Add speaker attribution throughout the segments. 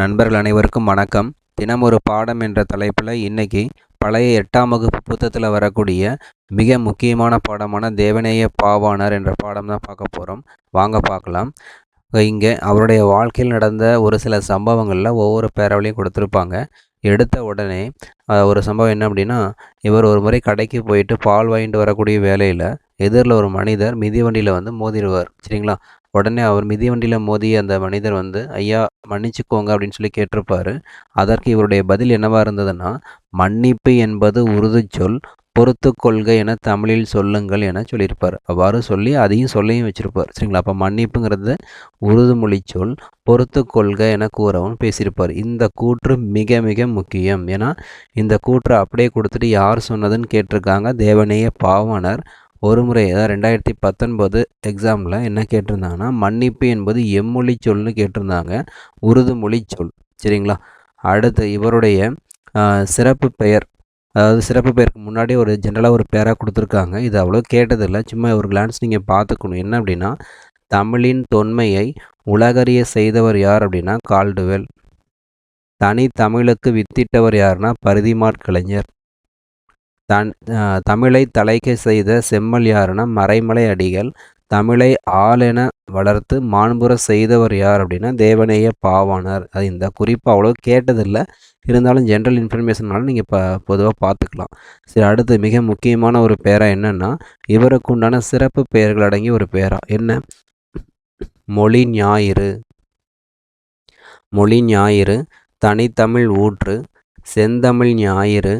Speaker 1: நண்பர்கள் அனைவருக்கும் வணக்கம். தினம் ஒரு பாடம் என்ற தலைப்பில் இன்னைக்கு பழைய எட்டாம் வகுப்பு புத்தகத்தில் வரக்கூடிய மிக முக்கியமான பாடமான தேவநேய பாவாணர் என்ற பாடம் தான் பார்க்க போகிறோம் வாங்க பார்க்கலாம். இங்கே அவருடைய வாழ்க்கையில் நடந்த ஒரு சில சம்பவங்களில் ஒவ்வொரு பேரவளையும் கொடுத்துருப்பாங்க. எடுத்த உடனே ஒரு சம்பவம் என்ன அப்படின்னா இவர் ஒரு முறை கடைக்கு போயிட்டு பால் வாங்கிட்டு வரக்கூடிய வேலையில் எதிரில் ஒரு மனிதர் மிதிவண்டியில் வந்து மோதிடுவார். சரிங்களா? உடனே அவர் மிதிவண்டியில் மோதிய அந்த மனிதர் வந்து ஐயா மன்னிச்சுக்கோங்க அப்படின்னு சொல்லி கேட்டிருப்பாரு. அதற்கு இவருடைய பதில் என்னவா இருந்ததுன்னா மன்னிப்பு என்பது உருது சொல் பொறுத்து கொள்க என தமிழில் சொல்லுங்கள் என சொல்லியிருப்பார். அவ்வாறு சொல்லி அதையும் சொல்லியும் வச்சிருப்பார். சரிங்களா? அப்போ மன்னிப்புங்கிறது உருது மொழி சொல் பொறுத்து கொள்க என கூறவும் பேசியிருப்பார். இந்த கூற்று மிக மிக முக்கியம். ஏன்னா இந்த கூற்று அப்படியே கொடுத்துட்டு யார் சொன்னதுன்னு கேட்டிருக்காங்க தேவனேய பாவனர் ஒரு முறை அதாவது ரெண்டாயிரத்தி பத்தொன்பது எக்ஸாமில் என்ன கேட்டிருந்தாங்கன்னா மன்னிப்பு என்பது எம்மொழி சொல்னு கேட்டிருந்தாங்க. உருது மொழி சொல். சரிங்களா? அடுத்து இவருடைய சிறப்பு பெயர் அதாவது சிறப்பு பெயருக்கு முன்னாடி ஒரு ஜென்ரலாக ஒரு பேராக கொடுத்துருக்காங்க. இது அவ்வளோ கேட்டதில்லை. சும்மா ஒரு கிளான்ஸ் நீங்கள் பார்த்துக்கணும். என்ன அப்படின்னா தமிழின் தொன்மையை உலகறிய செய்தவர் யார் அப்படின்னா கால்டுவெல் தனி தமிழுக்கு வித்திட்டவர் யாருன்னா பரிதிமாற் கலைஞர். தன் தமிழை தலைக்க செய்த செம்மல் யாருன்னா மறைமலை அடிகள். தமிழை ஆளென வளர்த்து மாண்புற செய்தவர் யார் அப்படின்னா தேவநேய பாவாணர். அது இந்த குறிப்பு அவ்வளோ கேட்டதில்லை. இருந்தாலும் ஜென்ரல் இன்ஃபர்மேஷனால நீங்கள் இப்போ பொதுவாக பார்த்துக்கலாம் சரி அடுத்து மிக முக்கியமான ஒரு பேரா என்னென்னா இவருக்கு உண்டான சிறப்பு பெயர்கள் அடங்கிய ஒரு பேரா. என்ன? மொழி ஞாயிறு. மொழி ஞாயிறு தனித்தமிழ் ஊற்று செந்தமிழ் ஞாயிறு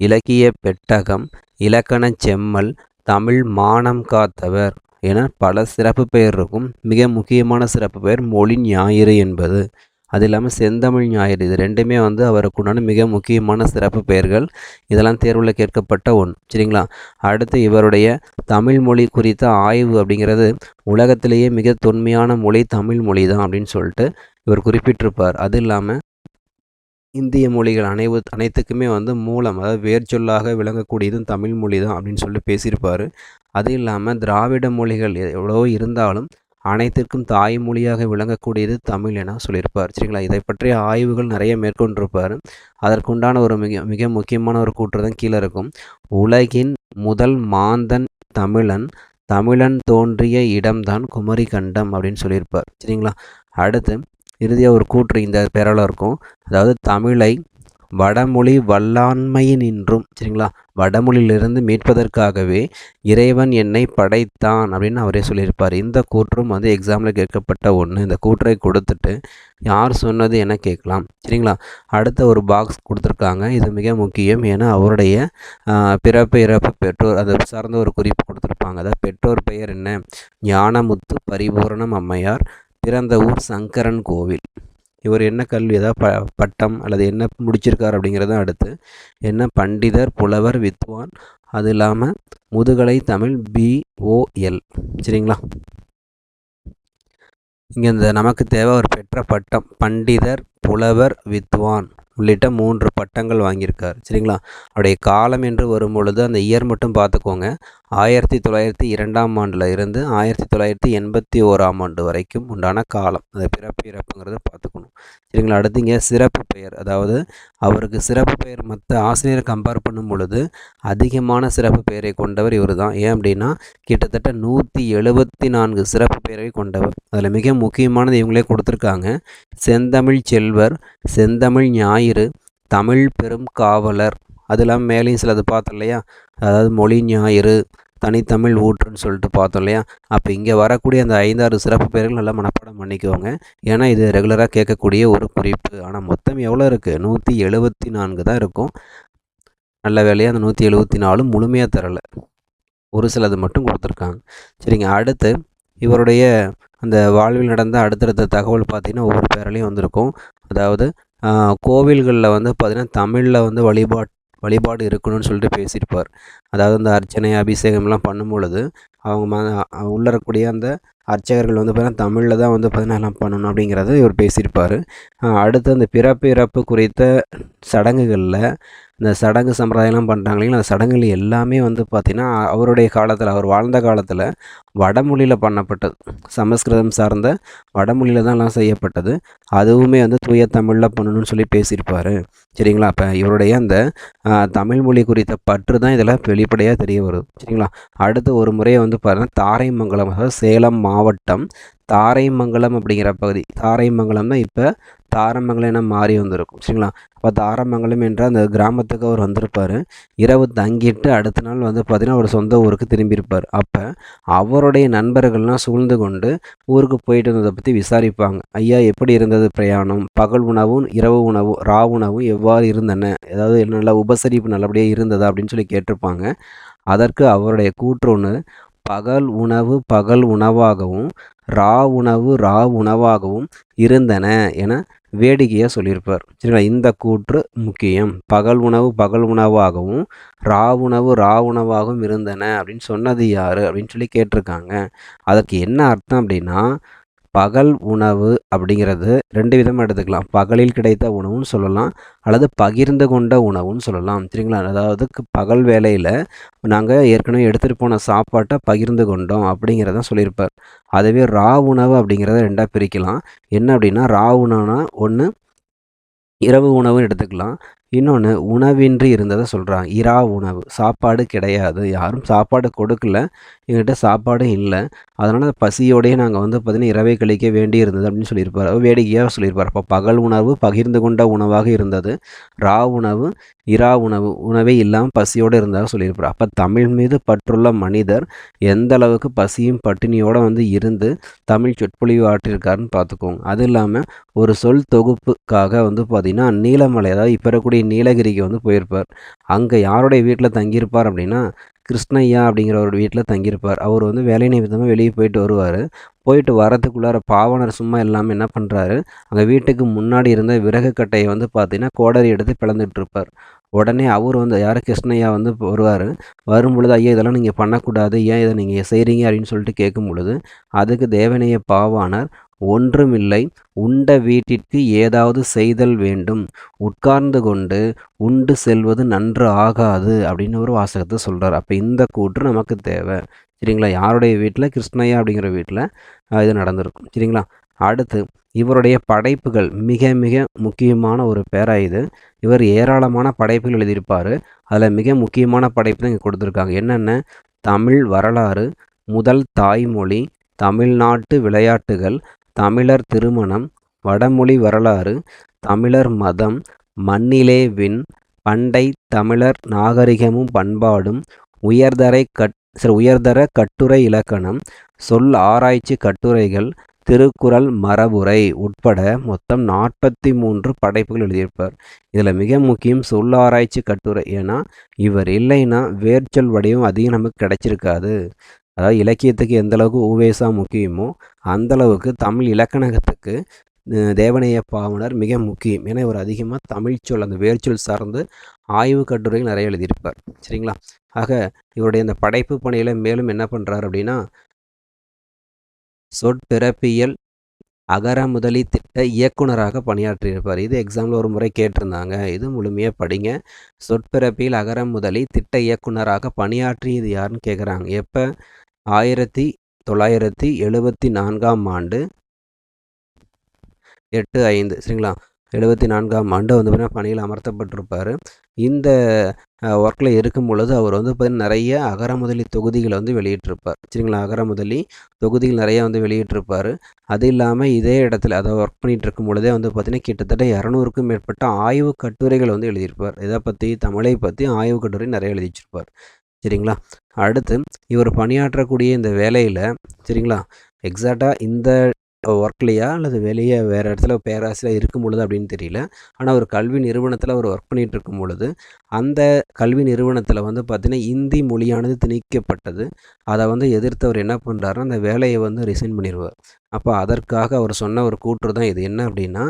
Speaker 1: இலக்கிய பெட்டகம் இலக்கணச் செம்மல் தமிழ் மானம் காத்தவர் என பல சிறப்பு பெயர் இருக்கும். மிக முக்கியமான சிறப்பு பெயர் மொழி ஞாயிறு என்பது. அது இல்லாமல் செந்தமிழ் ஞாயிறு இது ரெண்டுமே வந்து அவருக்கு உண்டான மிக முக்கியமான சிறப்பு பெயர்கள். இதெல்லாம் தேர்வில் கேட்கப்பட்ட ஒன்று சரிங்களா? அடுத்து இவருடைய தமிழ் மொழி குறித்த ஆய்வு அப்படிங்கிறது உலகத்திலேயே மிக தொன்மையான மொழி தமிழ் மொழி தான் அப்படின்னு சொல்லிட்டு இவர் குறிப்பிட்டிருப்பார். அது இல்லாமல் இந்திய மொழிகள் அனைவு அனைத்துக்குமே வந்து மூலம் அதாவது வேர்ச்சொல்லாக விளங்கக்கூடியதும் தமிழ் மொழி தான் அப்படின்னு சொல்லி பேசியிருப்பார். அது இல்லாமல் திராவிட மொழிகள் எவ்வளவோ இருந்தாலும் அனைத்திற்கும் தாய்மொழியாக விளங்கக்கூடியது தமிழ் என சொல்லியிருப்பார். சரிங்களா? இதை பற்றிய ஆய்வுகள் நிறைய மேற்கொண்டிருப்பார். அதற்குண்டான ஒரு மிக மிக முக்கியமான ஒரு கூற்று தான் கீழே இருக்கும். உலகின் முதல் மாந்தன் தமிழன் தமிழன் தோன்றிய இடம்தான் குமரி கண்டம் அப்படின்னு சொல்லியிருப்பார். சரிங்களா? அடுத்து இறுதியாக ஒரு கூற்று இந்த பேரால் இருக்கும். அதாவது தமிழை வடமொழி வல்லாண்மையினின்றும் சரிங்களா? வடமொழியிலிருந்து மீட்பதற்காகவே இறைவன் என்னை படைத்தான் அப்படின்னு அவரே சொல்லியிருப்பார். இந்த கூற்றும் வந்து எக்ஸாமில் கேட்கப்பட்ட ஒன்று இந்த கூற்றை கொடுத்துட்டு யார் சொன்னது என கேட்கலாம் சரிங்களா? அடுத்த ஒரு பாக்ஸ் கொடுத்துருக்காங்க. இது மிக முக்கியம். ஏன்னா அவருடைய பிறப்பு இறப்பு பெற்றோர் அதை சார்ந்த ஒரு குறிப்பு கொடுத்துருப்பாங்க. அதாவது பெற்றோர் பெயர் என்ன? ஞானமுத்து பரிபூரணம் அம்மையார். பிறந்த ஊர் சங்கரன் கோவில். இவர் என்ன கல்வி ஏதாவது ப பட்டம் அல்லது என்ன முடிச்சிருக்கார் அப்படிங்கிறத அடுத்து என்ன பண்டிதர் புலவர் வித்வான் அது இல்லாமல் முதுகலை தமிழ் பிஓஎல் சரிங்களா? இங்கே இந்த நமக்கு தேவை அவர் பெற்ற பட்டம் பண்டிதர் புலவர் வித்வான் உள்ளிட்ட மூன்று பட்டங்கள் வாங்கியிருக்கார். சரிங்களா? அவருடைய காலம் என்று வரும் பொழுது அந்த இயர் மட்டும் பார்த்துக்கோங்க. ஆயிரத்தி தொள்ளாயிரத்தி இரண்டாம் ஆண்டில் இருந்து ஆயிரத்தி தொள்ளாயிரத்தி எண்பத்தி ஓராம் ஆண்டு வரைக்கும் உண்டான காலம். அந்த பிறப்பு இறப்புங்கிறத பார்த்துக்கணும். சரிங்களா? அடுத்து இங்கே சிறப்பு பெயர். அதாவது அவருக்கு சிறப்பு பெயர் மற்ற ஆசிரியரை கம்பேர் பண்ணும் பொழுது அதிகமான சிறப்பு பெயரை கொண்டவர் இவர் தான் ஏன் அப்படின்னா கிட்டத்தட்ட நூற்றி எழுபத்தி நான்கு சிறப்பு பெயரை கொண்டவர். அதில் மிக முக்கியமானது இவங்களே கொடுத்துருக்காங்க. செந்தமிழ் செல்வர் செந்தமிழ் ஞாயிறு தமிழ் பெரும் காவலர் அது இல்லாமல் மேலேயும் சிலது பார்த்தோம் இல்லையா? அதாவது மொழி ஞாயிறு தனித்தமிழ் ஊற்றுன்னு சொல்லிட்டு பார்த்தோம் இல்லையா? அப்போ இங்கே வரக்கூடிய அந்த ஐந்தாறு சிறப்பு பெயர்கள் நல்லா மனப்பாடம் பண்ணிக்கோங்க. ஏன்னா இது ரெகுலராக கேட்கக்கூடிய ஒரு குறிப்பு. ஆனால் மொத்தம் எவ்வளோ இருக்குது நூற்றி எழுபத்தி நான்கு தான் இருக்கும். நல்ல வேலையாக அந்த நூற்றி எழுபத்தி நாலு முழுமையாக தரலை. ஒரு சிலது மட்டும் கொடுத்துருக்காங்க. சரிங்க அடுத்து இவருடைய அந்த வாழ்வில் நடந்த அடுத்தடுத்த தகவல் பார்த்தீங்கன்னா ஒவ்வொரு பேராலையும் வந்திருக்கும். அதாவது கோவில்களில் வந்து பார்த்திங்கன்னா தமிழில் வந்து வழிபாட்டு வழிபாடு இருக்கணும்னு சொல்லிட்டு பேசியிருப்பார். அதாவது அந்த அர்ச்சனை அபிஷேகம்லாம் பண்ணும் பொழுது அவங்க ம உள்ளரக்கூடிய இருக்கக்கூடிய அந்த அர்ச்சகர்கள் வந்து பார்த்திங்கன்னா தமிழில் தான் வந்து பார்த்திங்கன்னா எல்லாம் பண்ணணும் அப்படிங்கிறத இவர் பேசியிருப்பார். அடுத்து அந்த பிறப்பு இறப்பு குறித்த சடங்குகளில் இந்த சடங்கு சம்பிரதாயம்லாம் பண்ணுறாங்க இல்லைங்களா? அந்த சடங்குகள் எல்லாமே வந்து பார்த்திங்கன்னா அவருடைய காலத்தில் அவர் வாழ்ந்த காலத்தில் வடமொழியில் பண்ணப்பட்டது. சமஸ்கிருதம் சார்ந்த வடமொழியில் தான் எல்லாம் செய்யப்பட்டது. அதுவுமே வந்து தூய தமிழில் பண்ணணும்னு சொல்லி பேசியிருப்பார். சரிங்களா? அப்போ இவருடைய அந்த தமிழ் மொழி குறித்த பற்று தான் இதில் வெளிப்படையாக தெரிய வருது. சரிங்களா? அடுத்து ஒரு முறையை வந்து பாருங்கள் தாரைமங்கலம் அதாவது சேலம் மாவட்டம் தாரைமங்கலம் அப்படிங்கிற பகுதி. தாரைமங்கலம் தான் இப்போ தாரமங்கலம் என மாறி வந்திருக்கும். சரிங்களா? அப்போ தாரமங்கலம் என்ற அந்த கிராமத்துக்கு அவர் வந்திருப்பார். இரவு தங்கிட்டு அடுத்த நாள் வந்து பார்த்திங்கன்னா அவர் சொந்த ஊருக்கு திரும்பியிருப்பார். அப்போ அவருடைய நண்பர்கள்லாம் சூழ்ந்து கொண்டு ஊருக்கு போயிட்டு வந்ததை பற்றி விசாரிப்பாங்க. ஐயா எப்படி இருந்தது பிரயாணம்? பகல் உணவும் இரவு உணவும் ரா உணவும் எவ்வாறு இருந்தன? ஏதாவது நல்லா உபசரிப்பு நல்லபடியாக இருந்ததா? அப்படின்னு சொல்லி கேட்டிருப்பாங்க. அதற்கு அவருடைய கூற்று ஒன்று பகல் உணவு பகல் உணவாகவும் ரா உணவு ரா உணவாகவும் இருந்தன என வேடிக்கையாக சொல்லியிருப்பார். சரிங்களா? இந்த கூற்று முக்கியம். பகல் உணவு பகல் உணவாகவும் ரா உணவு ரா உணவாகவும் இருந்தன அப்படின்னு சொன்னது யார் அப்படின்னு சொல்லி கேட்டிருக்காங்க. அதற்கு என்ன அர்த்தம் அப்படின்னா பகல் உணவு அப்படிங்கிறது ரெண்டு விதமாக எடுத்துக்கலாம். பகலில் கிடைத்த உணவுன்னு சொல்லலாம் அல்லது பகிர்ந்து கொண்ட உணவுன்னு சொல்லலாம். சரிங்களா? அதாவது பகல் வேலையில் நாங்கள் ஏற்கனவே எடுத்துகிட்டு போன சாப்பாட்டை பகிர்ந்து கொண்டோம் அப்படிங்கிறத சொல்லியிருப்பார். அதுவே ரா உணவு அப்படிங்கிறத ரெண்டாக பிரிக்கலாம். என்ன அப்படின்னா ரா உணவுனா ஒன்று இரவு உணவுன்னு எடுத்துக்கலாம். இன்னொன்று உணவின்றி இருந்ததை சொல்கிறாங்க இரா உணவு. சாப்பாடு கிடையாது. யாரும் சாப்பாடு கொடுக்கல. எங்கள்கிட்ட சாப்பாடும் இல்லை. அதனால் பசியோடையே நாங்கள் வந்து பார்த்திங்கன்னா இரவை கழிக்க வேண்டி இருந்தது அப்படின்னு சொல்லியிருப்பார். வேடிக்கையாக சொல்லியிருப்பார். அப்போ பகல் உணவு பகிர்ந்து கொண்ட உணவாக இருந்தது. ரா உணவு இரா உணவு உணவே இல்லாமல் பசியோடு இருந்தாக சொல்லியிருப்பார். அப்போ தமிழ் மீது பற்றுள்ள மனிதர் எந்த அளவுக்கு பசியும் பட்டினியோடு வந்து இருந்து தமிழ் சொற்பொழிவு ஆற்றிருக்காருன்னு பார்த்துக்கோங்க அது இல்லாமல் ஒரு சொல் தொகுப்புக்காக வந்து பார்த்திங்கன்னா நீலமலை அதாவது இப்போ இருக்கக்கூடிய நீலகிரிக்கு வந்து போயிருப்பார். அங்கே யாருடைய வீட்டில் தங்கியிருப்பார் அப்படின்னா கிருஷ்ணய்யா அப்படிங்கிற ஒரு வீட்டில் தங்கியிருப்பார். அவர் வந்து வேலை நிமித்தமாக வெளியே போயிட்டு வருவார். போயிட்டு வரத்துக்குள்ளார பாவனர் சும்மா இல்லாமல் என்ன பண்ணுறாரு அங்கே வீட்டுக்கு முன்னாடி இருந்த விறகு கட்டையை வந்து பார்த்தீங்கன்னா கோடரி எடுத்து பிளந்துட்டு இருப்பார். உடனே அவர் வந்து யார் கிருஷ்ணய்யா வந்து வருவார்? வரும் பொழுது ஐயா இதெல்லாம் நீங்கள் பண்ணக்கூடாது. ஏன் இதை நீங்கள் செய்கிறீங்க அப்படின்னு சொல்லிட்டு கேட்கும் பொழுது அதுக்கு தேவனைய பாவானார் ஒன்றுமில்லை. உண்ட வீட்டிற்கு ஏதாவது செய்தல் வேண்டும். உட்கார்ந்து கொண்டு உண்டு செல்வது நன்று ஆகாது அப்படின்னு ஒரு வாசகத்தை சொல்கிறார் அப்போ இந்த கூற்று நமக்கு தேவை. சரிங்களா? யாருடைய வீட்டில் கிருஷ்ணய்யா அப்படிங்கிற வீட்டில் இது நடந்திருக்கும். சரிங்களா? அடுத்து இவருடைய படைப்புகள் மிக மிக முக்கியமான ஒரு பேரா இது. இவர் ஏராளமான படைப்புகள் எழுதியிருப்பார். அதில் மிக முக்கியமான படைப்பு தான் இங்கே கொடுத்துருக்காங்க. என்னென்ன? தமிழ் வரலாறு முதல் தாய்மொழி தமிழ்நாட்டு விளையாட்டுகள் தமிழர் திருமணம் வடமொழி வரலாறு தமிழர் மதம் மண்ணிலே விண் பண்டை தமிழர் நாகரிகமும் பண்பாடும் உயர்தரை கட் சரி உயர்தர கட்டுரை இலக்கணம் சொல் ஆராய்ச்சி கட்டுரைகள் திருக்குறள் மரபுரை உட்பட மொத்தம் நாற்பத்தி மூன்று படைப்புகள் எழுதியிருப்பார். இதில் மிக முக்கியம் சொல் ஆராய்ச்சி கட்டுரை. ஏன்னா இவர் இல்லைன்னா வேர்ச்சொல் வடிவம் அதிகம் நமக்கு கிடைச்சிருக்காது. அதாவது இலக்கியத்துக்கு எந்த அளவுக்கு ஊவேசா முக்கியமோ அந்தளவுக்கு தமிழ் இலக்கணத்துக்கு தேவனைய பாவனர் மிக முக்கியம். ஏன்னா இவர் அதிகமாக தமிழ் சொல் அந்த வேர்ச்சொல் சார்ந்து ஆய்வு கட்டுரைகள் நிறைய எழுதியிருப்பார். சரிங்களா? ஆக இவருடைய இந்த படைப்பு பணியில் மேலும் என்ன பண்ணுறாரு அப்படின்னா சொற்பிறப்பியல் அகர முதலி திட்ட இயக்குனராக பணியாற்றியிருப்பார். இது எக்ஸாமில் ஒரு முறை கேட்டிருந்தாங்க. இது முழுமையாக படிங்க. சொற்பிறப்பியல் அகர முதலி திட்ட இயக்குனராக பணியாற்றியது யாருன்னு கேட்குறாங்க எப்போ? ஆயிரத்தி தொள்ளாயிரத்தி எழுபத்தி நான்காம் ஆண்டு. எட்டு ஐந்து சரிங்களா? எழுபத்தி நான்காம் ஆண்டு வந்து பார்த்திங்கன்னா பணியில் அமர்த்தப்பட்டிருப்பார். இந்த ஒர்க்கில் இருக்கும் பொழுது அவர் வந்து பார்த்திங்கன்னா நிறைய அகரமுதலி தொகுதிகளை வந்து வெளியிட்டிருப்பார். சரிங்களா? அகரமுதலி தொகுதிகள் நிறையா வந்து வெளியிட்டிருப்பார். அது இல்லாமல் இதே இடத்துல அதை ஒர்க் பண்ணிகிட்டு இருக்கும் பொழுதே வந்து பார்த்திங்கன்னா கிட்டத்தட்ட இரநூறுக்கும் மேற்பட்ட ஆய்வு கட்டுரைகள் வந்து எழுதியிருப்பார். இதை பற்றி தமிழை பற்றி ஆய்வு கட்டுரை நிறைய எழுதிச்சிருப்பார். சரிங்களா? அடுத்து இவர் பணியாற்றக்கூடிய இந்த வேலையில் சரிங்களா? எக்ஸாக்டாக இந்த ஒர்க்லையா அல்லது வெளியே வேறு இடத்துல பேராசிரியர் இருக்கும் பொழுது அப்படின்னு தெரியல. ஆனால் ஒரு கல்வி நிறுவனத்தில் அவர் ஒர்க் பண்ணிகிட்டு இருக்கும் பொழுது அந்த கல்வி நிறுவனத்தில் வந்து பார்த்திங்கன்னா இந்தி மொழியானது திணிக்கப்பட்டது. அதை வந்து எதிர்த்து அவர் என்ன பண்ணுறாருன்னா அந்த வேலையை வந்து ரிசைன் பண்ணிடுவார் அப்போ அதற்காக அவர் சொன்ன ஒரு கூற்று தான் இது. என்ன அப்படின்னா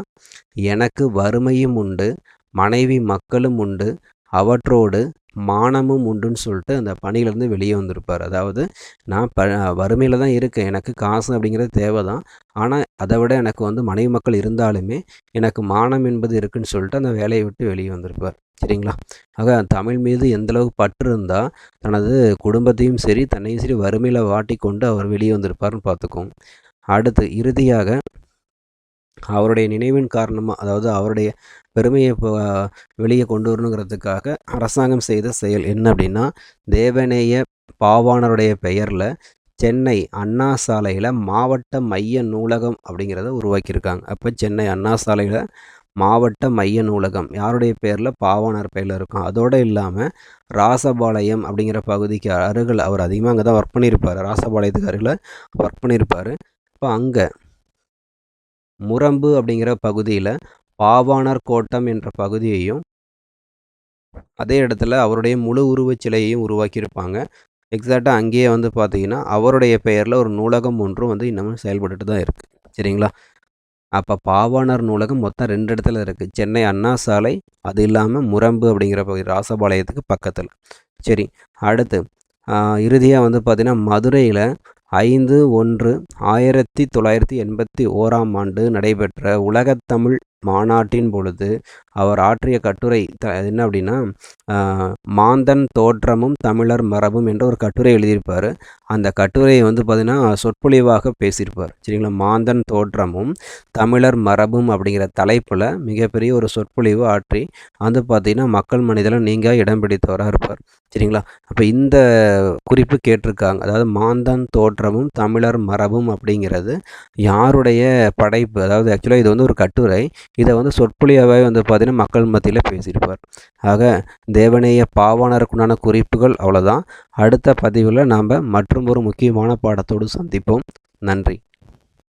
Speaker 1: எனக்கு வறுமையும் உண்டு மனைவி மக்களும் உண்டு அவற்றோடு மானமும் உண்டுன்னு சொல்லிட்டு அந்த பணியிலேருந்து வெளியே வந்திருப்பார். அதாவது நான் ப வறுமையில் தான் இருக்கேன். எனக்கு காசு அப்படிங்கிறது தேவை தான் ஆனால் அதை விட எனக்கு வந்து மனைவி மக்கள் இருந்தாலுமே எனக்கு மானம் என்பது இருக்குன்னு சொல்லிட்டு அந்த வேலையை விட்டு வெளியே வந்திருப்பார். சரிங்களா? ஆக தமிழ் மீது எந்தளவு பற்று இருந்தால் தனது குடும்பத்தையும் சரி தன்னையும் சரி வறுமையில் வாட்டி கொண்டு அவர் வெளியே வந்திருப்பார்னு பார்த்துக்கோங்க அடுத்து இறுதியாக அவருடைய நினைவின் காரணமாக அதாவது அவருடைய பெருமையை இப்போ வெளியே கொண்டு வரணுங்கிறதுக்காக அரசாங்கம் செய்த செயல் என்ன அப்படின்னா தேவநேய பாவாணருடைய பெயரில் சென்னை அண்ணா சாலையில் மாவட்ட மைய நூலகம் அப்படிங்கிறத உருவாக்கியிருக்காங்க. அப்போ சென்னை அண்ணா சாலையில் மாவட்ட மைய நூலகம் யாருடைய பேரில்? பாவாணர் பேரில் இருக்கும். அதோடு இல்லாமல் ராசபாளையம் அப்படிங்கிற பகுதிக்கு அருகில் அவர் அதிகமாக அங்கே தான் ஒர்க் பண்ணியிருப்பார். ராசபாளையத்துக்கு அருகில் ஒர்க் பண்ணியிருப்பார். இப்போ அங்கே முரம்பு அப்படிங்கிற பகுதியில் பாவாணர் கோட்டம் என்ற பகுதியையும் அதே இடத்துல அவருடைய முழு உருவச் சிலையையும் உருவாக்கியிருப்பாங்க. எக்ஸாக்டாக அங்கேயே வந்து பார்த்தீங்கன்னா அவருடைய பெயரில் ஒரு நூலகம் ஒன்றும் வந்து இன்னமும் செயல்பட்டுட்டு தான் இருக்குது சரிங்களா? அப்போ பாவாணர் நூலகம் மொத்தம் ரெண்டு இடத்துல இருக்குது சென்னை அண்ணா சாலை அது இல்லாமல் முரம்பு அப்படிங்கிற பகுதி ராசபாளையத்துக்கு பக்கத்தில். சரி அடுத்து இறுதியாக வந்து பார்த்திங்கன்னா மதுரையில் ஐந்து ஒன்று ஆயிரத்தி தொள்ளாயிரத்தி எண்பத்தி ஓராம் ஆண்டு நடைபெற்ற உலகத்தமிழ் மாநாட்டின் பொழுது அவர் ஆற்றிய கட்டுரை த என்ன அப்படின்னா மாந்தன் தோற்றமும் தமிழர் மரபும் என்ற ஒரு கட்டுரை எழுதியிருப்பார். அந்த கட்டுரையை வந்து பார்த்திங்கன்னா சொற்பொழிவாக பேசியிருப்பார். சரிங்களா? மாந்தன் தோற்றமும் தமிழர் மரபும் அப்படிங்கிற தலைப்பில் மிகப்பெரிய ஒரு சொற்பொழிவு ஆற்றி வந்து பார்த்திங்கன்னா மக்கள் மனிதனை நீங்கள் இடம் பிடித்தவராக இருப்பார். சரிங்களா? அப்போ இந்த குறிப்பு கேட்டிருக்காங்க. அதாவது மாந்தன் தோற்றமும் தமிழர் மரபும் அப்படிங்கிறது யாருடைய படைப்பு? அதாவது ஆக்சுவலாக இது வந்து ஒரு கட்டுரை. இதை வந்து சொற்பொழியாகவே வந்து பார்த்திங்கன்னா மக்கள் மத்தியில் பேசியிருப்பார். ஆக தேவநேய பாவாணருக்குண்டான குறிப்புகள் அவ்வளோதான் அடுத்த பதிவில் நாம் மற்றும் ஒரு முக்கியமான பாடத்தோடு சந்திப்போம். நன்றி.